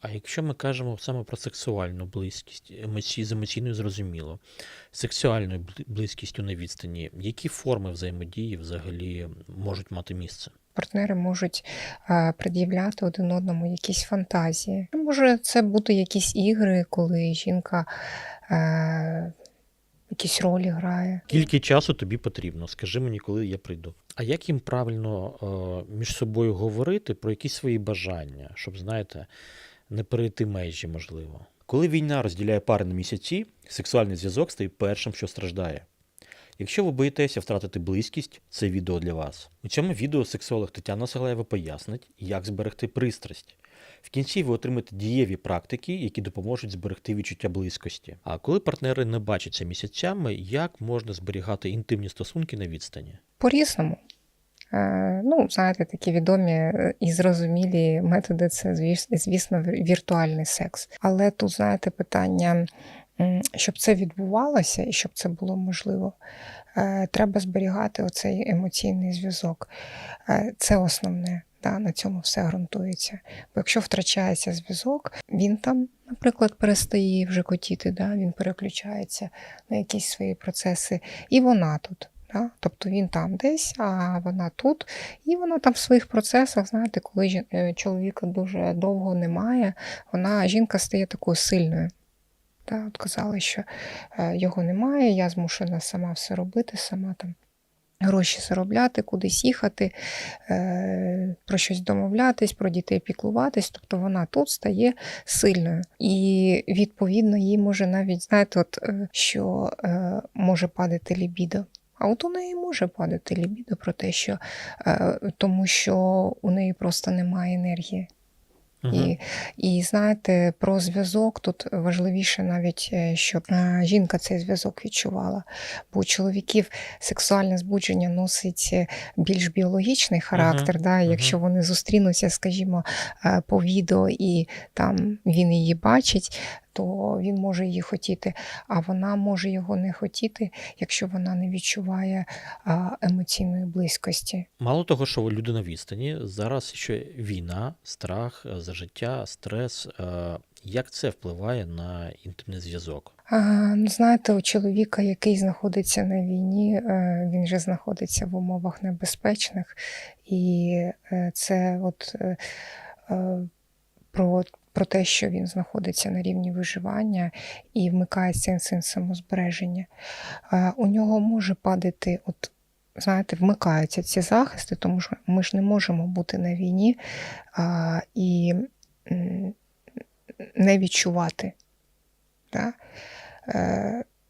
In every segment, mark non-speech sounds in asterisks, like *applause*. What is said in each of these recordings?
А якщо ми кажемо саме про сексуальну близькість, емоцій, з емоційною зрозуміло, сексуальною близькістю на відстані, які форми взаємодії взагалі можуть мати місце? Партнери можуть пред'являти один одному якісь фантазії. Може, це бути якісь ігри, коли жінка е, якісь ролі грає. Скільки часу тобі потрібно? Скажи мені, коли я прийду. А як їм правильно е, між собою говорити про якісь свої бажання, щоб, знаєте, не перейти межі, можливо? Коли війна розділяє пари на місяці, сексуальний зв'язок стає першим, що страждає. Якщо ви боїтеся втратити близькість, це відео для вас. У цьому відео сексолог Тетяна Саглаєва пояснить, як зберегти пристрасть. В кінці ви отримаєте дієві практики, які допоможуть зберегти відчуття близькості. А коли партнери не бачаться місяцями, як можна зберігати інтимні стосунки на відстані? По-різному. Е, Ну, знаєте, такі відомі е, і зрозумілі методи це, звісно, віртуальний секс. Але тут, знаєте, питання, щоб це відбувалося і щоб це було можливо, е, треба зберігати оцей емоційний зв'язок. Е, Це основне. Да, на цьому все ґрунтується. Бо якщо втрачається зв'язок, він там, наприклад, перестає вже котіти, да, він переключається на якісь свої процеси, і вона тут. Да? Тобто він там десь, а вона тут, і вона там в своїх процесах, знаєте, коли жін- е, чоловіка дуже довго немає, вона жінка стає такою сильною. Да? От казали, що е, його немає, я змушена сама все робити, сама там гроші заробляти, кудись їхати, е, про щось домовлятись, про дітей піклуватись. Тобто вона тут стає сильною. І відповідно їй може навіть, знаєте, от, що може падати лібідо. А от у неї може падати лібідо про те, що е, тому що у неї просто немає енергії. І, і знаєте, про зв'язок тут важливіше навіть, е, щоб е, жінка цей зв'язок відчувала. Бо у чоловіків сексуальне збудження носить більш біологічний характер. Да? і Якщо вони зустрінуться, скажімо, по відео і там він її бачить, то він може її хотіти, а вона може його не хотіти, якщо вона не відчуває емоційної близькості. Мало того, що люди на відстані, зараз ще війна, страх е, за життя, стрес. Е, Як це впливає на інтимний зв'язок? Ну, знаєте, у чоловіка, який знаходиться на війні, е, він же знаходиться в умовах небезпечних, і це от про, про те, що він знаходиться на рівні виживання і вмикається інстинкт самозбереження. Е, У нього може падати, от, знаєте, вмикаються ці захисти, тому що ми ж не можемо бути на війні і не відчувати. Да?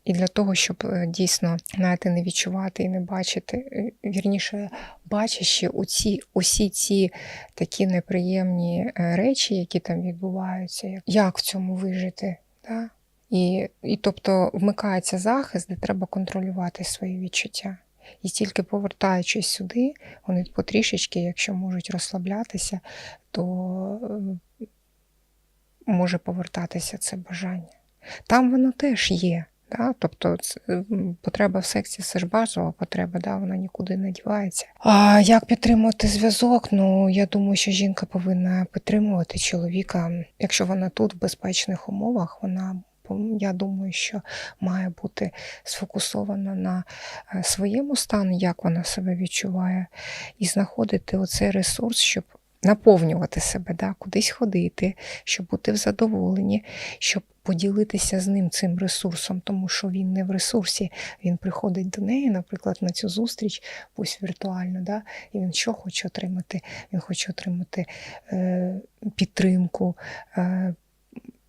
І для того, щоб е, дійсно знаєте, не відчувати і не бачити, е, вірніше, бачачи оці, усі ці такі неприємні е, речі, які там відбуваються, як- в цьому вижити. Да? І, і тобто вмикається захист, де треба контролювати свої відчуття. І тільки повертаючись сюди, вони потрішечки, якщо можуть розслаблятися, то може повертатися це бажання. Там воно теж є. Да? Тобто потреба в сексі це ж базова потреба, да? вона нікуди не дівається. А як підтримувати зв'язок? Ну я думаю, що жінка повинна підтримувати чоловіка. Якщо вона тут в безпечних умовах, вона я думаю, що має бути сфокусована на е, своєму стану, як вона себе відчуває, і знаходити оцей ресурс, щоб наповнювати себе, да, кудись ходити, щоб бути в задоволенні, щоб поділитися з ним цим ресурсом, тому що він не в ресурсі, він приходить до неї, наприклад, на цю зустріч, пусть віртуально, да, і він що хоче отримати? Він хоче отримати е, підтримку. Е,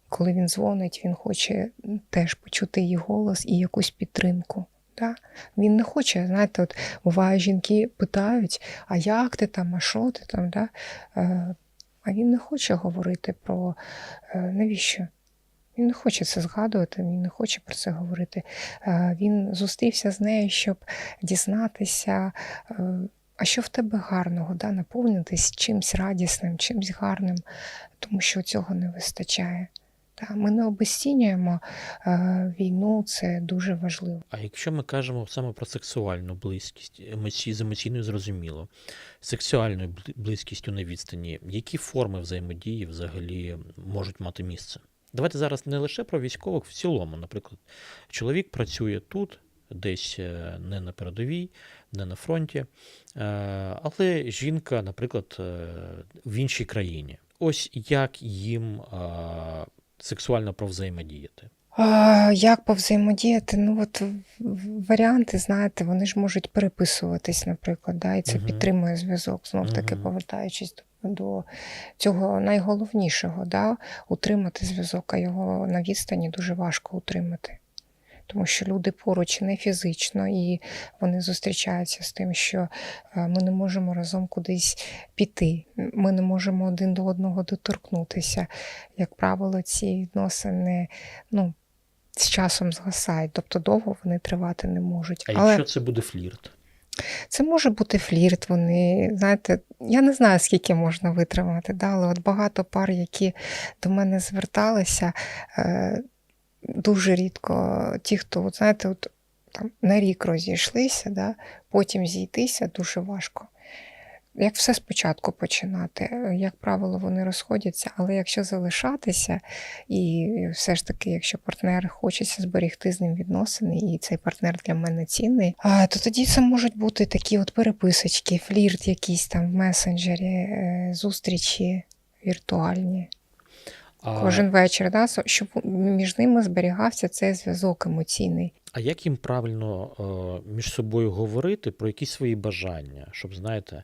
коли він дзвонить, він хоче теж почути її голос і якусь підтримку. Да? Він не хоче, знаєте, от буває, жінки питають, а як ти там, а що ти там? Да? Е, а він не хоче говорити про е, навіщо? Він не хоче це згадувати, він не хоче про це говорити. Е, Він зустрівся з нею, щоб дізнатися, а що в тебе гарного, да? наповнитись чимсь радісним, чимсь гарним, тому що цього не вистачає. Ми не обесцінюємо е, війну, це дуже важливо. А якщо ми кажемо саме про сексуальну близькість, емоцій, з емоційною зрозуміло, сексуальною близькістю на відстані, які форми взаємодії взагалі можуть мати місце? Давайте зараз не лише про військових, в цілому, наприклад, чоловік працює тут, десь е, не на передовій, не на фронті, е, але жінка, наприклад, в іншій країні. Ось як їм сексуально провзаємодіяти. А, як повзаємодіяти? Ну, от варіанти, знаєте, вони ж можуть переписуватись, наприклад, да, і це Мгм. підтримує зв'язок. Знов таки, Мгм. повертаючись до, до цього найголовнішого, да, утримати зв'язок, а його на відстані дуже важко утримати. Тому що люди поруч не фізично, і вони зустрічаються з тим, що е, ми не можемо разом кудись піти, ми не можемо один до одного доторкнутися. Як правило, ці відносини ну, з часом згасають, тобто довго вони тривати не можуть. А Але якщо це буде флірт? це може бути флірт. Вони, знаєте, я не знаю, скільки можна витримати, да, але от багато пар, які до мене зверталися, е, дуже рідко ті, хто, от, знаєте, от, там, на рік розійшлися, да, потім зійтися дуже важко. Як все спочатку починати, як правило, вони розходяться, але якщо залишатися, і все ж таки, якщо партнер хочеться зберегти з ним відносини, і цей партнер для мене цінний, то тоді це можуть бути такі от переписочки, флірт якийсь там в месенджері, е, зустрічі віртуальні. А, Кожен вечір, да, щоб між ними зберігався цей зв'язок емоційний. а як їм правильно е, між собою говорити про якісь свої бажання, щоб, знаєте,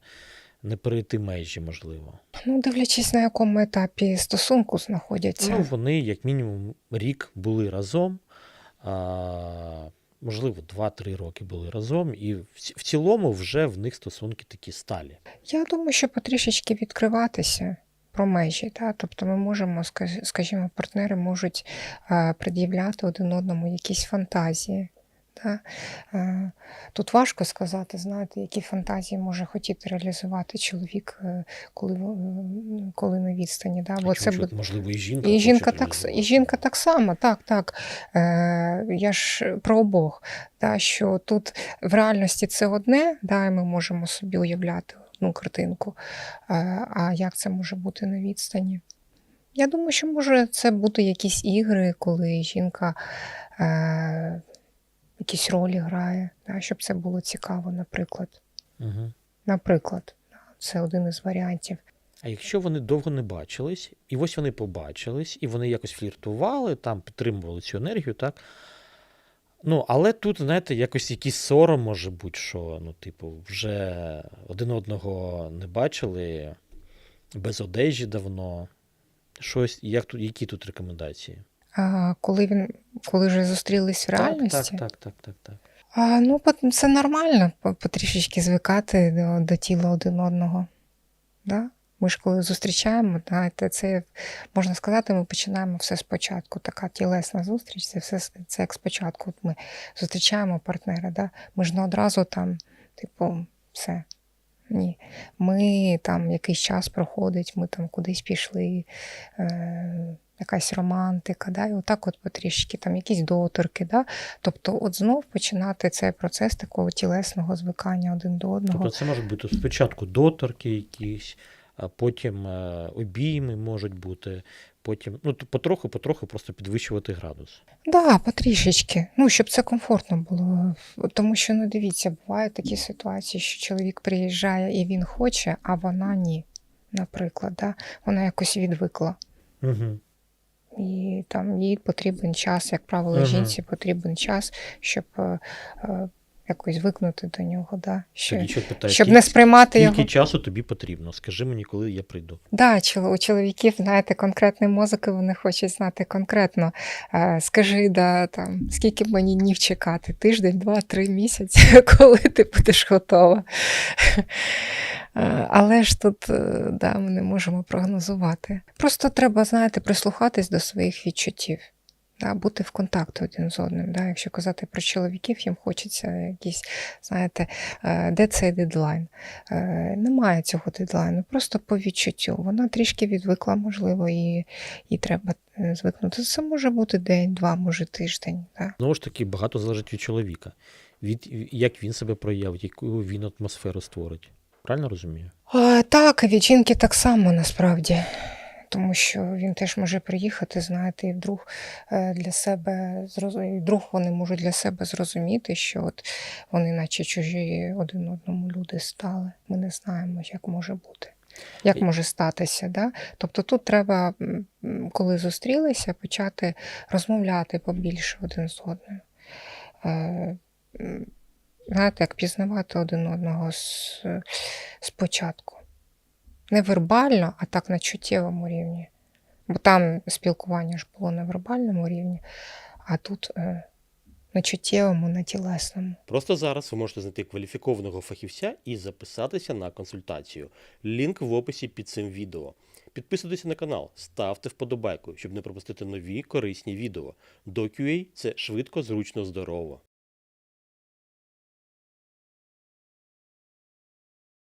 не перейти межі, можливо? Ну, дивлячись, на якому етапі стосунку знаходяться. Ну, вони, як мінімум, рік були разом, а, можливо, 2-3 роки були разом, і в цілому вже в них стосунки такі сталі. Я думаю, що потрішечки відкриватися про межі. Та? Тобто ми можемо, скажімо, партнери можуть е, пред'являти один одному якісь фантазії. Та? Е, Тут важко сказати, знаєте, які фантазії може хотіти реалізувати чоловік, е, коли, коли на відстані. Да? Бо це буде можливо, і жінка. і жінка, так, і жінка так само, так, так. Е, я ж про обох, да, що тут в реальності це одне, да, і ми можемо собі уявляти одну картинку. Е, а як це може бути на відстані? Я думаю, що може це бути якісь ігри, коли жінка е, якісь ролі грає, да, щоб це було цікаво, наприклад. Мгм. Наприклад, це один із варіантів. А якщо вони довго не бачились, і ось вони побачились, і вони якось фліртували, там підтримували цю енергію, так? Ну, але тут, знаєте, якось якийсь сором може бути, що, ну, типу, вже один одного не бачили, без одежі давно. Щось, як тут, які тут рекомендації? А, коли він, коли вже зустрілись в реальності, Так, так, так, так, так. А, ну, це нормально потрішечки звикати до, до тіла один одного. Да? Ми ж коли зустрічаємо, знаєте, це можна сказати, ми починаємо все спочатку. Така тілесна зустріч, це все це як спочатку. От ми зустрічаємо партнера. Да? Ми ж не одразу там, типу, все. Ні. Ми там якийсь час проходить, ми там кудись пішли, е, якась романтика, да? і отак от потрішки, там якісь доторки. Да? Тобто, от знов починати цей процес такого тілесного звикання один до одного. Тобто це можуть бути спочатку доторки якісь, а потім е, обійми можуть бути, потім, ну, потроху-потроху просто підвищувати градус. Да, потрішечки. Ну, щоб це комфортно було. Тому що, ну, дивіться, бувають такі ситуації, що чоловік приїжджає і він хоче, а вона ні. Наприклад, да? вона якось відвикла. Угу. І там їй потрібен час, як правило, Ага. жінці потрібен час, щоб е, е, якось звикнути до нього. Да? Що, питає, щоб скільки, не сприймати скільки його. часу тобі потрібно? Скажи мені, коли я прийду. Да, у чоловіків, знаєте, конкретний мозок, і вони хочуть знати конкретно. Е, Скажи, да, там, скільки мені днів чекати? Тиждень, два, три місяці, *laughs* коли ти будеш готова. Е, Але ж тут е, да, ми не можемо прогнозувати. Просто треба, знаєте, прислухатись до своїх відчуттів. Да, бути в контакті один з одним. Да. Якщо казати про чоловіків, їм хочеться якісь, знаєте, е, де цей дедлайн? Е, Немає цього дедлайну, просто по відчуттю. Вона трішки відвикла, можливо, і, і треба е, звикнути. Це може бути день, два, може тиждень. Да? Знову ж таки, багато залежить від чоловіка, від як він себе проявить, яку він атмосферу створить. Правильно розумію? А, так, від жінки так само насправді. Тому що він теж може приїхати, знаєте, і вдруг е, для себе і вдруг вони можуть для себе зрозуміти, що от вони, наче чужі один одному люди стали. Ми не знаємо, як може бути, як може статися. Да? Тобто тут треба, коли зустрілися, почати розмовляти побільше один з одним. Е, Знаєте, як пізнавати один одного з, спочатку. Не вербально, а так на чуттєвому рівні. Бо там спілкування ж було на вербальному рівні, а тут е, на чуттєвому, на тілесному. Просто зараз ви можете знайти кваліфікованого фахівця і записатися на консультацію. Лінк в описі під цим відео. Підписуйтесь на канал, ставте вподобайку, щоб не пропустити нові корисні відео. DoQA – це швидко, зручно, здорово.